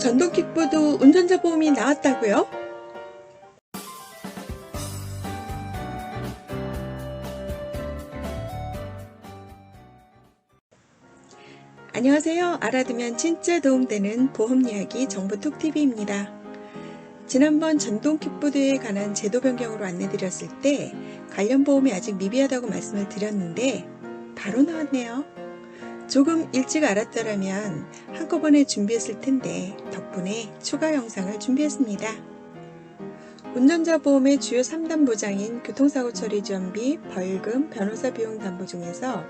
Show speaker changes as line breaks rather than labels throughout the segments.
전동 킥보드 운전자 보험이 나왔다고요? 안녕하세요. 알아두면 진짜 도움되는 보험 이야기 정보 톡TV입니다. 지난번 전동 킥보드에 관한 제도 변경으로 안내드렸을 때 관련 보험이 아직 미비하다고 말씀을 드렸는데 바로 나왔네요. 조금 일찍 알았더라면 한꺼번에 준비했을 텐데 덕분에 추가 영상을 준비했습니다. 운전자 보험의 주요 3단 보장인 교통사고 처리 지원비, 벌금, 변호사 비용 담보 중에서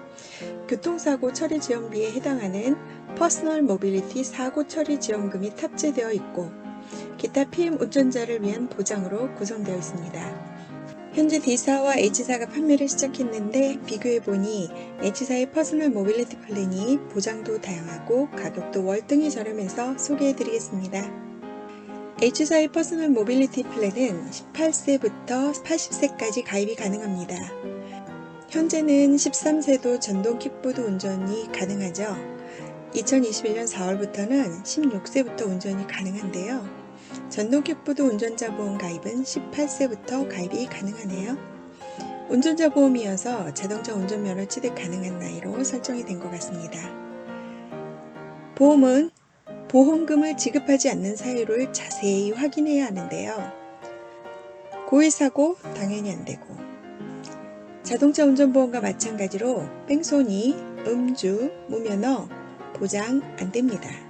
교통사고 처리 지원비에 해당하는 퍼스널 모빌리티 사고 처리 지원금이 탑재되어 있고 기타 PM 운전자를 위한 보장으로 구성되어 있습니다. 현재 D사와 H사가 판매를 시작했는데 비교해보니 H사의 퍼스널 모빌리티 플랜이 보장도 다양하고 가격도 월등히 저렴해서 소개해드리겠습니다. H사의 퍼스널 모빌리티 플랜은 18세부터 80세까지 가입이 가능합니다. 현재는 13세도 전동 킥보드 운전이 가능하죠. 2021년 4월부터는 16세부터 운전이 가능한데요. 전동 킥보드 운전자 보험 가입은 18세부터 가입이 가능하네요. 운전자 보험이어서 자동차 운전면허 취득 가능한 나이로 설정이 된 것 같습니다. 보험은 보험금을 지급하지 않는 사유를 자세히 확인해야 하는데요. 고의사고 당연히 안 되고 자동차 운전보험과 마찬가지로 뺑소니, 음주, 무면허 보장 안 됩니다.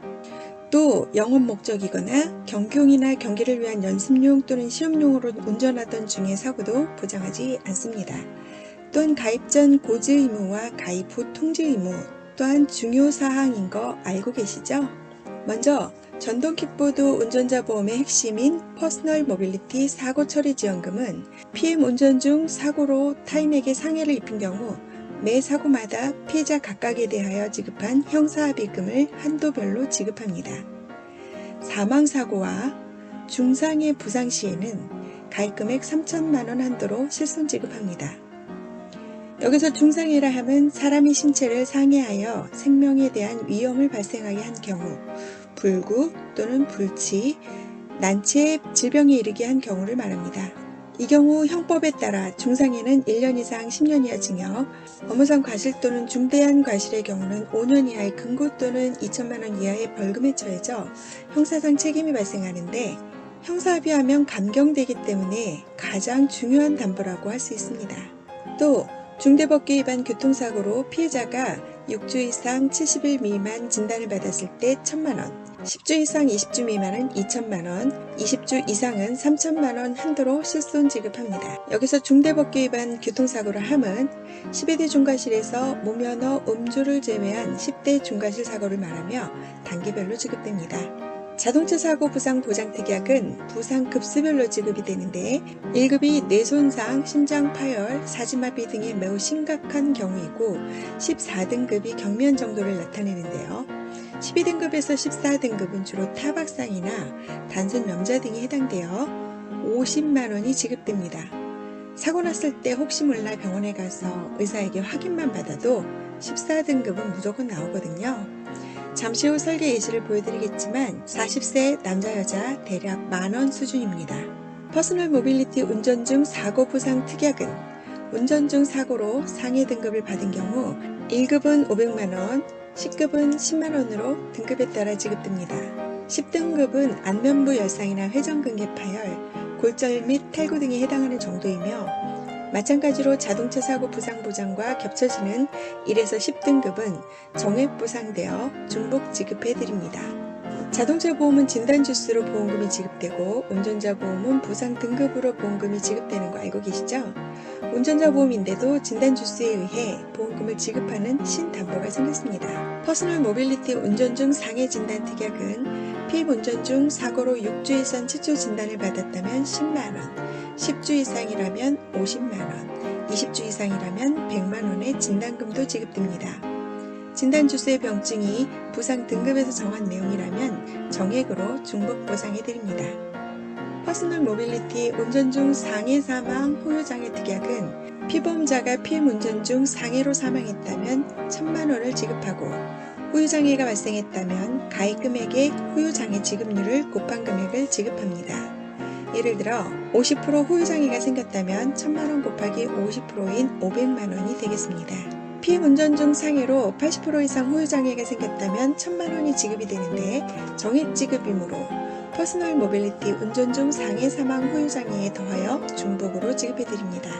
또 영업 목적이거나 경경이나 경기를 위한 연습용 또는 시험용으로 운전하던 중의 사고도 보장하지 않습니다. 또한 가입 전 고지 의무와 가입 후 통지 의무 또한 중요 사항인 거 알고 계시죠? 먼저 전동 킥보드 운전자 보험의 핵심인 퍼스널 모빌리티 사고 처리 지원금은 PM 운전 중 사고로 타인에게 상해를 입힌 경우 매 사고마다 피해자 각각에 대하여 지급한 형사합의금을 한도별로 지급합니다. 사망사고와 중상해 부상 시에는 가입금액 3천만 원 한도로 실손 지급합니다. 여기서 중상해라 함은 사람이 신체를 상해하여 생명에 대한 위험을 발생하게 한 경우, 불구 또는 불치, 난치의 질병에 이르게 한 경우를 말합니다. 이 경우 형법에 따라 중상해는 1년 이상 10년 이하 징역, 업무상 과실 또는 중대한 과실의 경우는 5년 이하의 금고 또는 2천만 원 이하의 벌금에 처해져 형사상 책임이 발생하는데 형사합의하면 감경되기 때문에 가장 중요한 담보라고 할 수 있습니다. 또 중대법규 위반 교통사고로 피해자가 6주 이상 70일 미만 진단을 받았을 때 1천만 원, 10주 이상 20주 미만은 2천만원, 20주 이상은 3천만원 한도로 실손 지급합니다. 여기서 중대법규 위반 교통사고를 함은 12대 중과실에서 무면허 음주를 제외한 10대 중과실 사고를 말하며 단계별로 지급됩니다. 자동차 사고 부상 보장 특약은 부상 급수별로 지급이 되는데 1급이 뇌손상, 심장 파열, 사지마비 등의 매우 심각한 경우이고 14등급이 경미한 정도를 나타내는데요. 12등급에서 14등급은 주로 타박상이나 단순 명자 등이 해당되어 50만 원이 지급됩니다. 사고 났을 때 혹시 몰라 병원에 가서 의사에게 확인만 받아도 14등급은 무조건 나오거든요. 잠시 후 설계 예시를 보여드리겠지만 40세 남자 여자 대략 만원 수준입니다. 퍼스널 모빌리티 운전 중 사고 부상 특약은 운전 중 사고로 상해 등급을 받은 경우 1급은 500만원, 10급은 10만원으로 등급에 따라 지급됩니다. 10등급은 안면부 열상이나 회전근개 파열, 골절 및 탈구 등에 해당하는 정도이며 마찬가지로 자동차 사고 부상 보장과 겹쳐지는 1에서 10등급은 정액 보상되어 중복 지급해 드립니다. 자동차 보험은 진단 주수로 보험금이 지급되고 운전자 보험은 보상 등급으로 보험금이 지급되는 거 알고 계시죠? 운전자 보험인데도 진단 주수에 의해 보험금을 지급하는 신담보가 생겼습니다. 퍼스널 모빌리티 운전 중 상해 진단 특약은 피임 운전 중 사고로 6주 이상 최초 진단을 받았다면 10만원, 10주 이상이라면 50만원, 20주 이상이라면 100만원의 진단금도 지급됩니다. 진단 주수의 병증이 부상 등급에서 정한 내용이라면 정액으로 중복 보상해 드립니다. 퍼스널 모빌리티 운전 중 상해 사망 후유장애 특약은 피보험자가 피해 운전 중 상해로 사망했다면 1천만 원을 지급하고 후유장애가 발생했다면 가입 금액의 후유장애 지급률을 곱한 금액을 지급합니다. 예를 들어 50% 후유장애가 생겼다면 1000만원 곱하기 50%인 500만원이 되겠습니다. 피해 운전 중 상해로 80% 이상 후유장애가 생겼다면 1000만원이 지급이 되는데 정액 지급이므로 퍼스널 모빌리티 운전 중 상해 사망 후유장애에 더하여 중복으로 지급해 드립니다.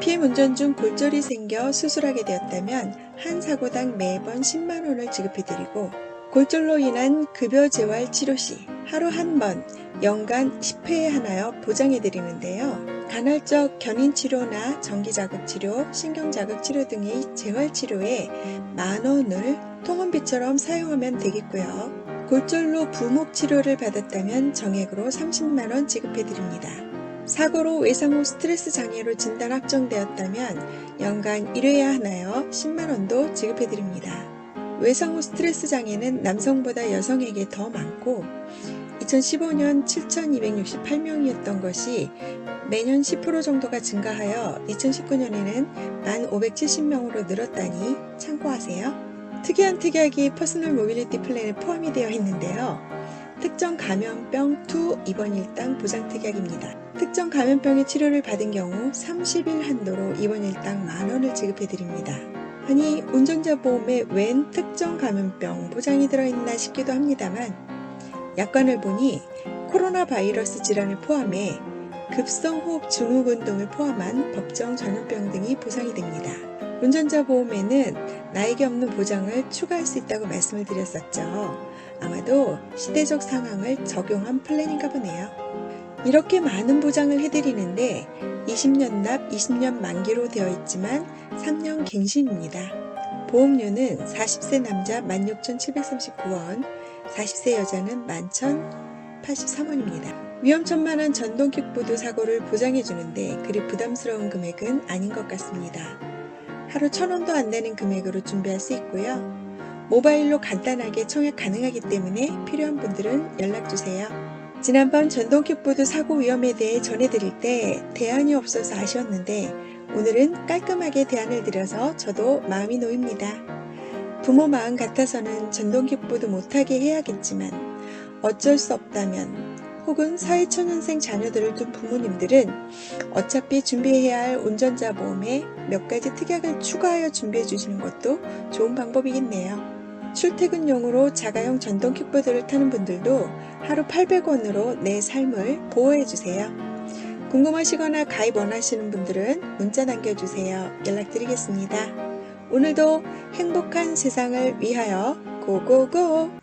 피해 운전 중 골절이 생겨 수술하게 되었다면 한 사고당 매번 10만 원을 지급해 드리고 골절로 인한 급여 재활 치료 시 하루 한 번 연간 10회에 하나여 보장해 드리는데요. 간헐적 견인 치료나 전기 자극 치료, 신경 자극 치료 등의 재활 치료에 만 원을 통원비처럼 사용하면 되겠고요. 골절로 부목 치료를 받았다면 정액으로 30만 원 지급해 드립니다. 사고로 외상 후 스트레스 장애로 진단 확정되었다면 연간 1회에 하나여 10만 원도 지급해 드립니다. 외상 후 스트레스 장애는 남성보다 여성에게 더 많고 2015년 7,268명이었던 것이 매년 10% 정도가 증가하여 2019년에는 1,570명으로 늘었다니 참고하세요. 특이한 특약이 퍼스널 모빌리티 플랜에 포함이 되어 있는데요. 특정 감염병 2 입원 일당 보장 특약입니다. 특정 감염병의 치료를 받은 경우 30일 한도로 입원 일당 만 원을 지급해 드립니다. 아니 운전자 보험에 웬 특정 감염병 보장이 들어있나 싶기도 합니다만 약관을 보니 코로나 바이러스 질환을 포함해 급성호흡 증후군 등을 포함한 법정 전염병 등이 보상이 됩니다. 운전자 보험에는 나에게 없는 보장을 추가할 수 있다고 말씀을 드렸었죠. 아마도 시대적 상황을 적용한 플랜인가 보네요. 이렇게 많은 보장을 해드리는데 20년 납 20년 만기로 되어 있지만 3년 갱신입니다. 보험료는 40세 남자 16,739원, 40세 여자는 11,083원입니다. 위험천만한 전동 킥보드 사고를 보장해주는데 그리 부담스러운 금액은 아닌 것 같습니다. 하루 천 원도 안 되는 금액으로 준비할 수 있고요. 모바일로 간단하게 청약 가능하기 때문에 필요한 분들은 연락주세요. 지난번 전동 킥보드 사고 위험에 대해 전해드릴 때 대안이 없어서 아쉬웠는데 오늘은 깔끔하게 대안을 드려서 저도 마음이 놓입니다. 부모 마음 같아서는 전동 킥보드 못하게 해야겠지만 어쩔 수 없다면 혹은 사회초년생 자녀들을 둔 부모님들은 어차피 준비해야 할 운전자 보험에 몇 가지 특약을 추가하여 준비해 주시는 것도 좋은 방법이겠네요. 출퇴근용으로 자가용 전동 킥보드를 타는 분들도 하루 800원으로 내 삶을 보호해 주세요. 궁금하시거나 가입 원하시는 분들은 문자 남겨주세요. 연락드리겠습니다. 오늘도 행복한 세상을 위하여 고고고!